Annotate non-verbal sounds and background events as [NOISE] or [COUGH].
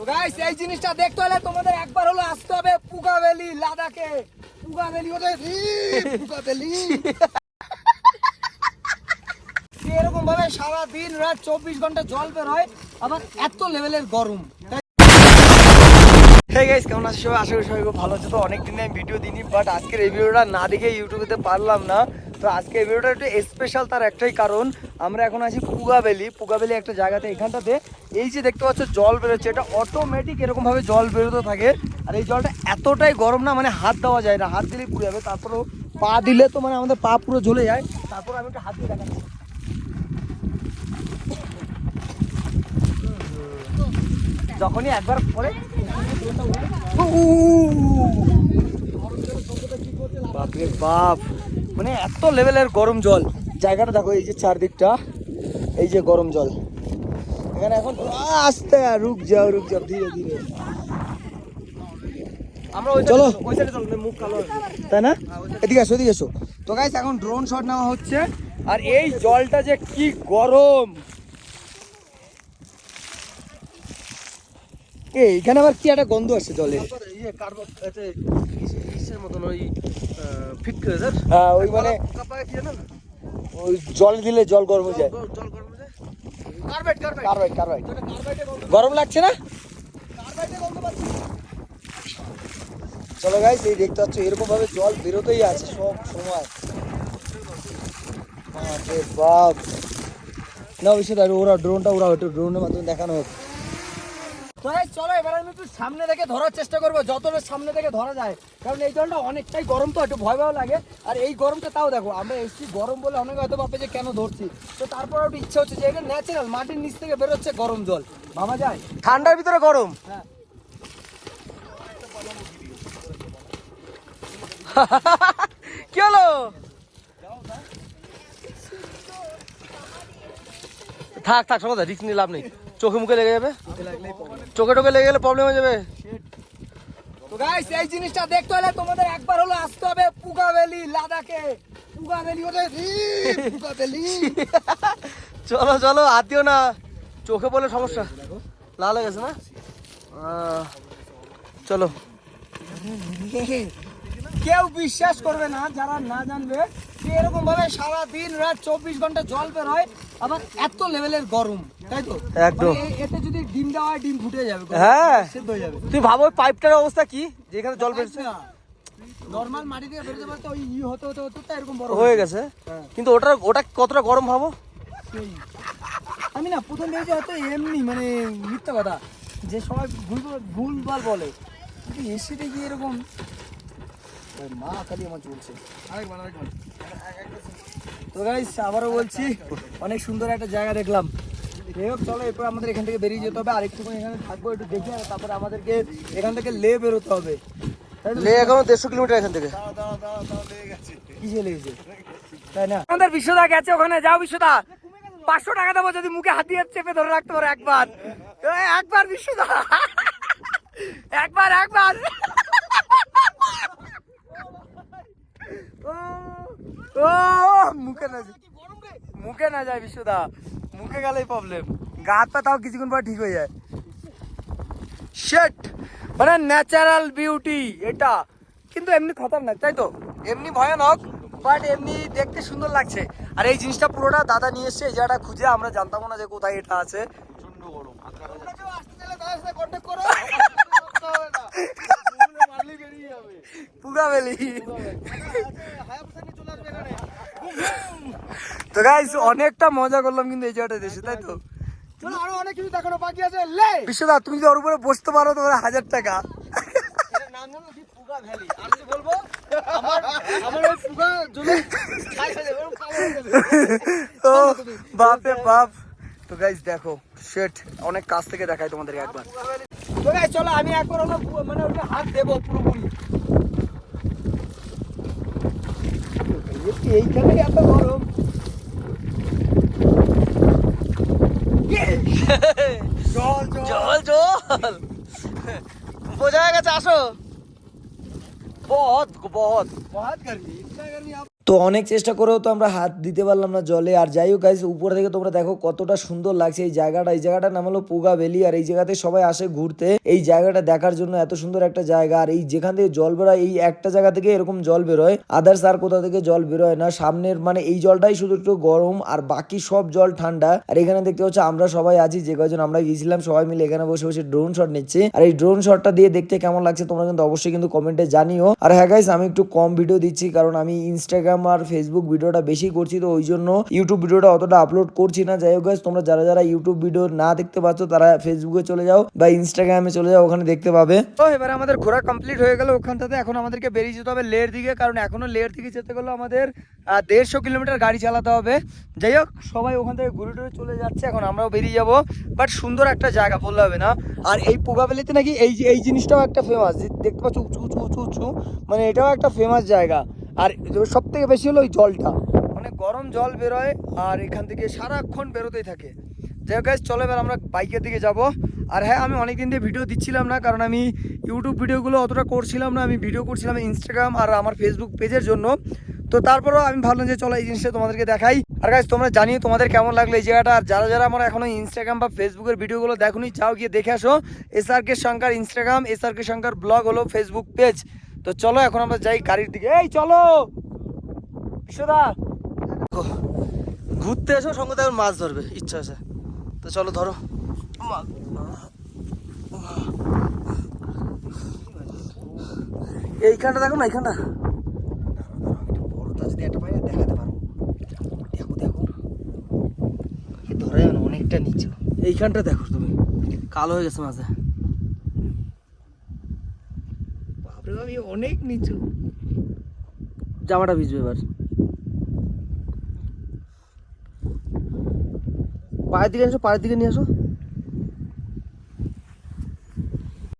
তো গাইস এই জিনিসটা দেখতে হলে তোমাদের একবার হলো আসতে হবে পুগা ভ্যালি, লাদাখে। পুগা ভ্যালি ওদের পুগা ভ্যালি। এরকম ভাবে সারা দিন রাত চব্বিশ ঘণ্টা জল বের হয়, আবার এত লেভেলের গরম। হে গাইস কেমন আছো সবাই? আশা করি সবাই খুব ভালো আছে। তো অনেক দিন আমি ভিডিও দিইনি বাট আজকের এই ভিডিওটা না দেখে ইউটিউবেতে পারলাম না। তো আজকে এই ভিডিওটা একটু স্পেশাল তার একটাই কারণ, আমরা এখন আছি পুগাবেলি পুগাবেলি একটা জায়গাতে এখানটাতে। এই যে দেখতে পাচ্ছ, জল বেরোচ্ছে। এটা অটোমেটিক এরকমভাবে জল বেরোতে থাকে। আর এই জলটা এতটাই গরম না মানে হাত দেওয়া যায় না। হাত দিলেই পুড়ে যাবে। তারপরেও পা দিলে তো মানে আমাদের পা পুরো জ্বলে যায়। তারপর আমি একটা হাত দিয়ে দেখাচ্ছি। যখনই একবার পরে বাপরে বাপ মানে এত লেভেলের গরম জল। জায়গাটা দেখো এই যে চারদিকটা এই যে গরম জল। এখানে এখন আস্তে রুক যাও রুক যাও ধীরে ধীরে। আমরা ওই চলো। ওই সাইডে চলো মুখ কালো তাই না? এদিকে আসো এদিকে এসো। তো গাইস এখন ড্রোন শট নেওয়া হচ্ছে। আর এই জলটা যে কি গরম! এই এখানে আবার কি একটা গন্ধ আসছে জলের মতন ওই ফিট করে স্যার হ্যাঁ ওই মানে ওই জল দিলে জল গরম হয়ে যায়। জল গরম হয়ে যায়? কার্বেট কার্বেট কার্বাইড কার্বাইড গরম লাগছে না? চলো গাইস এই দেখতে পাচ্ছ এরকম ভাবে জল বেরোতেই আছে সব সময়। বাপ। না ওই সাথে ওরা ড্রোনটা ওরা ড্রোনের মাধ্যমে দেখানো হোক। তো চলো এবার আমি একটু সামনে থেকে ধরার চেষ্টা করব যতটা সামনে থেকে ধরা যায়। কারণ এই জলটা অনেকটাই গরম তো একটু ভয় ভয় লাগে। আর এই গরমটা তাও দেখো আমরা এসছি গরম বলে অনেকে হয়তো ভাবে যে কেন ধরছি? তো তারপর একটু ইচ্ছা হচ্ছে যে এটা ন্যাচারাল মাটির নিচ থেকে বেরোচ্ছে গরম জল। ভাবা যায়? ঠান্ডার ভিতরে গরম? হ্যাঁ। [LAUGHS] কি হলো? থাক থাক সময় রিস্ক নিয়ে লাভ নেই। চোখে মুখে লেগে যাবে? চোখে টোকে লেগে গেলে প্রবলেম হয়ে যাবে? তো গাইস এই জিনিসটা দেখতে হলে তোমাদের একবার হলো আসতে হবে পুগা ভ্যালি লাদাখে। পুগা ভ্যালি ওদের পুগা ভ্যালি। [LAUGHS] চলো চলো হাত দিও না। চোখে বলে সমস্যা। লাল হয়ে গেছে না? চলো। কেউ বিশ্বাস করবে না যারা না জানবে এরকম ভাবে সারা দিন রাত চব্বিশ ঘণ্টা জল বের হয় আবার এত লেভেলের গরম তাই তো? একদম। মানে এতে যদি ডিম দেওয়া ডিম ফুটে যাবে হ্যাঁ। সেদ্ধ হয়ে যাবে। তুই ভাবো পাইপটার অবস্থা কি? যেখানে জল বেরোচ্ছে। নর্মাল মাটি দিয়ে বেরোতে বেরোতে ওই ই হতে হতে হতে তো এরকম বড় হয়ে গেছে। হ্যাঁ। কিন্তু ওটা ওটা কতটা গরম ভাবো? আমি না প্রথম ভেবেছি হয়তো এমনি মানে মিথ্যা কথা। যে সবাই ভুল ভুলভাল বলে কিন্তু এসিতে গিয়ে এরকম। মা খালি আমার চলছে। তো গাইস আবারও বলছি অনেক সুন্দর একটা জায়গা দেখলাম। যাই হোক চলো এরপর আমাদের এখান থেকে বেরিয়ে যেতে হবে। আরেকটুখানি এখানে থাকব একটু দেখে আর তারপরে আমাদেরকে এখান থেকে লে বেরোতে হবে। লে এখনও দেড়শো কিলোমিটার এখান থেকে। কিসে লেগেছে তাই না? আমাদের বিশ্বদা গেছে ওখানে যাও বিশ্বদা। পাঁচশো টাকা দেবো যদি মুখে হাত দিয়ে চেপে ধরে রাখতে পারো একবার। একবার বিশ্বদা। একবার একবার ও, ও মুখে না যায়। মুখে না যায় বিশ্বদা মুখে গেলেই প্রবলেম গা হাত পা তাও কিছুক্ষণ পর ঠিক হয়ে যায়। শেট মানে ন্যাচারাল বিউটি এটা। কিন্তু এমনি খতরনাক তাই তো? এমনি ভয়ানক বাট এমনি দেখতে সুন্দর লাগছে। আর এই জিনিসটা পুরোটা দাদা নিয়ে এসছে এই জায়গাটা খুঁজে আমরা জানতাম না যে কোথায় এটা আছে। [LAUGHS] পুরাবেলি তো গাইস অনেকটা মজা করলাম কিন্তু এই জায়গাটা দেশে তাই তো? চলো আরও অনেক কিছু দেখানো বাকি আছে লে! বিশ্বদা তুমি যদি ওর উপরে বসতে পারো তোমার হাজার টাকা। নাম জানো কি পুগা ভ্যালি। আর যদি বলব? আমার আমার ওই পুগা জলে খাই যাবে কালো ও বাপরে বাপ। তো গাইস দেখো শেট অনেক কাছ থেকে দেখাই তোমাদেরকে একবার। তো গাইস চলো আমি একবার হলো মানে ওটা হাত দেবো পুরোপুরি। এইখানে এত গরম জল জল জল জল বোঝা গেছে আসো বহুত বহুত बहुत गर्मी इतना गर्मी आप তো অনেক চেষ্টা করেও তো আমরা হাত দিতে পারলাম না জলে। আর যাই হোক গাইস উপর থেকে তোমরা দেখো কতটা সুন্দর লাগছে এই জায়গাটা। এই জায়গাটার নাম হলো পুগা ভ্যালি, আর এই জায়গাতে সবাই আসে ঘুরতে। এই জায়গাটা দেখার জন্য এত সুন্দর একটা জায়গা। আর এই যেখান থেকে জল বেরোয়, এই একটা জায়গা থেকে এরকম জল বেরোয়। আদার্স আর কোথা থেকে জল বেরোয় না। সামনের মানে এই জলটাই শুধু একটু গরম, আর বাকি সব জল ঠান্ডা। আর এখানে দেখতে হচ্ছে আমরা সবাই আছি, যে কয়জন আমরা গিয়েছিলাম, সবাই মিলে এখানে বসে বসে ড্রোন শট নিচ্ছি। আর এই ড্রোন শটটা দিয়ে দেখতে কেমন লাগছে তোমরা কিন্তু অবশ্যই কিন্তু কমেন্টে জানিও। আর হ্যাঁ গাইস আমি একটু কম ভিডিও দিচ্ছি, কারণ আমি ইনস্টাগ্রাম আর ফেসবুক ভিডিওটা বেশি করছি, তো ওই জন্য ইউটিউব ভিডিওটা অতটা আপলোড করছি না। যাই হোক তোমরা যারা যারা ইউটিউব ভিডিও না দেখতে পাচ্ছ, তারা ফেসবুকে চলে যাও বা ইনস্টাগ্রামে চলে যাও, ওখানে দেখতে পাবে। তো এবার আমাদের ঘোরা কমপ্লিট হয়ে গেল ওখানটাতে। এখন আমাদেরকে বেরিয়ে যেতে হবে লের দিকে, কারণ এখনও লের দিকে যেতে গেলে আমাদের দেড়শো কিলোমিটার গাড়ি চালাতে হবে। যাই হোক, সবাই ওখান থেকে ঘুরে টুরে চলে যাচ্ছে, এখন আমরাও বেরিয়ে যাব। বাট সুন্দর একটা জায়গা, বললে হবে না। আর এই পোগাবেলিতে নাকি এই এই জিনিসটাও একটা ফেমাস দেখতে পাচ্ছ উঁচু উঁচু উঁচু উঁচু মানে এটাও একটা ফেমাস জায়গা। আর সব থেকে বেশি হলো ওই জলটা। মানে গরম জল বেরোয় আর এখান থেকে সারাক্ষণ বেরোতেই থাকে। যাই হোক চলো এবার আমরা বাইকের দিকে যাব। আর হ্যাঁ আমি অনেকদিন দিয়ে ভিডিও দিচ্ছিলাম না, কারণ আমি ইউটিউব ভিডিওগুলো অতটা করছিলাম না। আমি ভিডিও করছিলাম ইনস্টাগ্রাম আর আমার ফেসবুক পেজের জন্য। তো তারপরেও আমি ভাবলাম যে চলো এই জিনিসটা তোমাদেরকে দেখাই। আর গাইজ তোমরা জানিও তোমাদের কেমন লাগল এই জায়গাটা। আর যারা যারা আমার এখনও ইনস্টাগ্রাম বা ফেসবুকের ভিডিওগুলো দেখুনি চাও গিয়ে দেখে আসো। S R K Shankar Instagram S R K Shankar blog হলো ফেসবুক পেজ তো চলো এখন আমরা যাই গাড়ির দিকে। এই চলো! বিশ্বদা! ঘুরতে এসো সঙ্গে তেমন মাছ ধরবে ইচ্ছা আছে। তো চলো ধরো। এইখানটা দেখো না এইখানটা? বড়টা যদি একটা পাই দেখাতে পারব দেখো দেখো এ না অনেকটা নিচু। এইখানটা দেখো তুমি। কালো হয়ে গেছে মাঝে। বাপরে বাপ অনেক নিচু। জামাটা ভিজবে এবার। পায়ের দিকে এসো পায়ের দিকে নিয়ে আসো